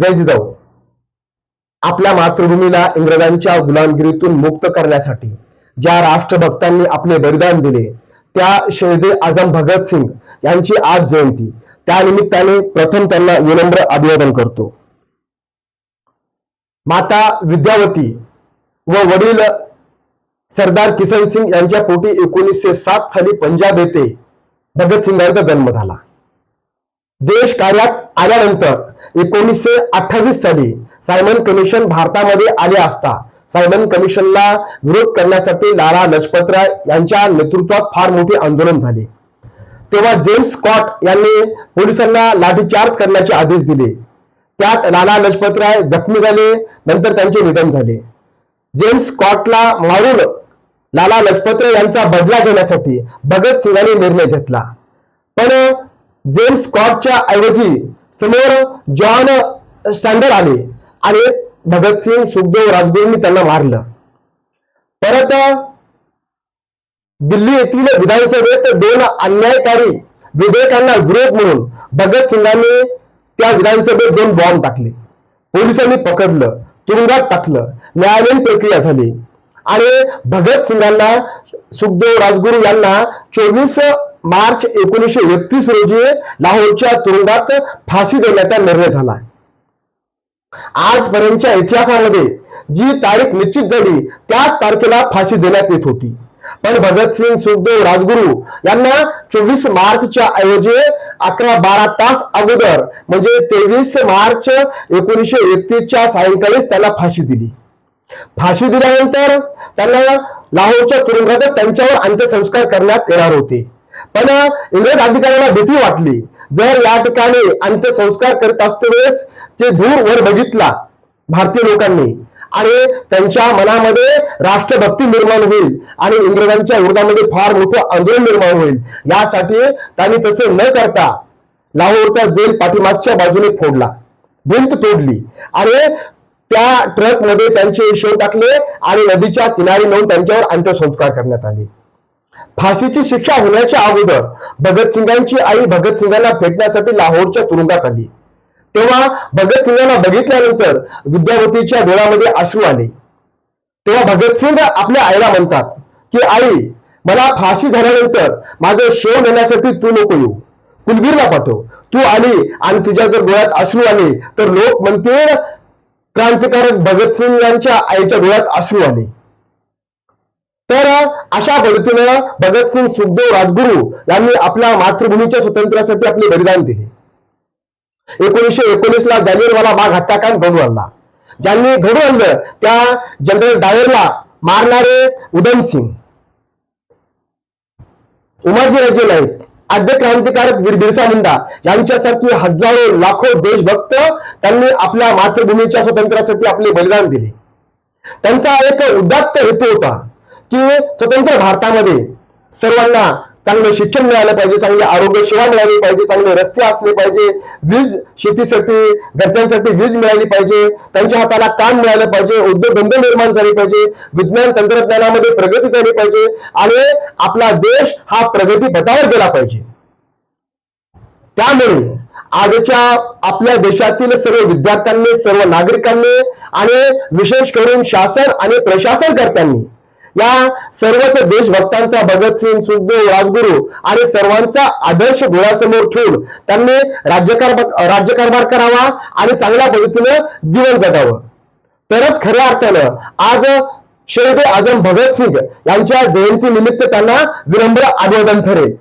जय जिजाऊ. आपल्या मातृभूमीला इंग्रजांच्या गुलामगिरीतून मुक्त करण्यासाठी ज्या राष्ट्रभक्तांनी आपले बलिदान दिले त्या शहीद आझम भगतसिंग यांची आज जयंती. त्या निमित्ताने प्रथम त्यांना विनम्र अभिवादन करतो. माता विद्यावती व वडील सरदार किसन सिंग यांच्या पोटी एकोणीसशे सात साली पंजाब येथे भगतसिंगांचा जन्म झाला. देश कार्यात आल्यानंतर एकोणीसशे अठ्ठावीस साली सायमन कमिशन भारतामध्ये आले असता. सायमन कमिशनला विरोध करण्यासाठी लाला लजपतराय यांच्या नेतृत्वात फार मोठे आंदोलन झाले. तेव्हा जेम्स स्कॉट यांनी पोलिसांना लाठीचार्ज करण्याचे आदेश दिले. त्यात लाला लजपतराय जखमी झाले नंतर त्यांचे निधन झाले. जेम्स स्कॉटला मारून लाला लजपतराय यांचा बदला घेण्यासाठी भगत सिंगाने निर्णय घेतला. पण जेम्स स्कॉटच्या ऐवजी समोर जॉन सँडर आले आणि भगतसिंग सुखदेव राजगुरूंनी त्यांना मारलं. परत दिल्ली येथील विधानसभेत दोन अन्यायकारी विधेयकांना विरोध म्हणून भगतसिंगांनी त्या विधानसभेत दोन बॉम्ब टाकले. पोलिसांनी पकडलं तुरुंगात टाकलं न्यायालयीन प्रक्रिया झाली. आणि भगतसिंगांना सुखदेव राजगुरू यांना चोवीस मार्च एकोणीसशे एकतीस रोजी लाहोरच्या तुरुंगात फाशी देण्याचा निर्णय झाला. आजपर्यंतच्या इतिहासामध्ये जी तारीख निश्चित झाली त्याच तारखेला फाशी देण्यात येत होती. पण भगतसिंग सुखदेव राजगुरू यांना चोवीस मार्चच्या ऐवजी अकरा बारा तास अगोदर म्हणजे तेवीस मार्च एकोणीसशे एकतीसच्या सायंकाळीच त्यांना फाशी दिली. फाशी दिल्यानंतर त्यांना लाहोरच्या तुरुंगातच त्यांच्यावर अंत्यसंस्कार करण्यात येणार होते. पण इंग्रज अधिकाऱ्यांना भीती वाटली. जर या ठिकाणी अंत्यसंस्कार करत असतेवेळेस ते दूर वर बघितला भारतीय लोकांनी. आणि त्यांच्या मनामध्ये राष्ट्रभक्ती निर्माण होईल आणि इंग्रजांच्या विरोधामध्ये फार मोठं आंदोलन निर्माण होईल. यासाठी त्यांनी तसे न करता लाहोरचा जेल पाठीमागच्या बाजूने फोडला. भिंत तोडली. आणि त्या ट्रकमध्ये त्यांचे शेव टाकले आणि नदीच्या किनारी नेऊन त्यांच्यावर अंत्यसंस्कार करण्यात आले. फाशीची शिक्षा होण्याच्या अगोदर भगतसिंगांची आई भगतसिंगांना भेटण्यासाठी लाहोरच्या तुरुंगात आली. तेव्हा भगतसिंगांना बघितल्यानंतर विद्यावतीच्या डोळ्यामध्ये अश्रू आले. तेव्हा भगतसिंग आपल्या आईला म्हणतात की आई मला फाशी झाल्यानंतर माझं शेव नेण्यासाठी तू नको येऊ. कुलबीरला पाठव. तू आली आणि तुझ्या जर डोळ्यात अश्रू आले तर लोक म्हणतील क्रांतिकारक भगतसिंग यांच्या आईच्या डोळ्यात अश्रू आले. तर अशा पद्धतीनं भगतसिंग सुखदेव राजगुरू यांनी आपल्या मातृभूमीच्या स्वातंत्र्यासाठी आपले बलिदान दिले. एकोणीसशे एकोणीस ला जालियनवाला बाग हत्याकांड घडून आणला. ज्यांनी घडून आणलं त्या जनरल डायरला मारणारे उधमसिंग. उमाजीराजे नाईक आद्य क्रांतिकारक वीर बिरसा मुंडा यांच्यासारखी हजारो लाखो देशभक्त त्यांनी आपल्या मातृभूमीच्या स्वातंत्र्यासाठी आपले बलिदान दिले. त्यांचा एक उदात्त हेतू होता. की स्वतंत्र भारतामध्ये सर्वांना चांगलं शिक्षण मिळालं पाहिजे चांगली आरोग्य सेवा मिळाली पाहिजे चांगले रस्ते असले पाहिजे वीज शेतीसाठी घरच्यांसाठी वीज मिळाली पाहिजे त्यांच्या हाताला काम मिळालं पाहिजे उद्योगधंदे निर्माण झाले पाहिजे विज्ञान तंत्रज्ञानामध्ये प्रगती झाली पाहिजे आणि आपला देश हा प्रगती पथावर गेला पाहिजे. त्यामुळे आजच्या आपल्या देशातील सर्व विद्यार्थ्यांनी सर्व नागरिकांनी आणि विशेष करून शासन आणि प्रशासनकर्त्यांनी या सर्वच देशभक्तांचा भगतसिंग सुखदेव राजगुरू आणि सर्वांचा आदर्श डोळ्यासमोर ठेवून त्यांनी राज्यकारभार राज्यकारभार करावा आणि चांगल्या पद्धतीनं जीवन जगावं. तरच खऱ्या अर्थानं आज शहीद आझम भगतसिंग यांच्या जयंती निमित्त त्यांना विनम्र अभिवादन ठरेल.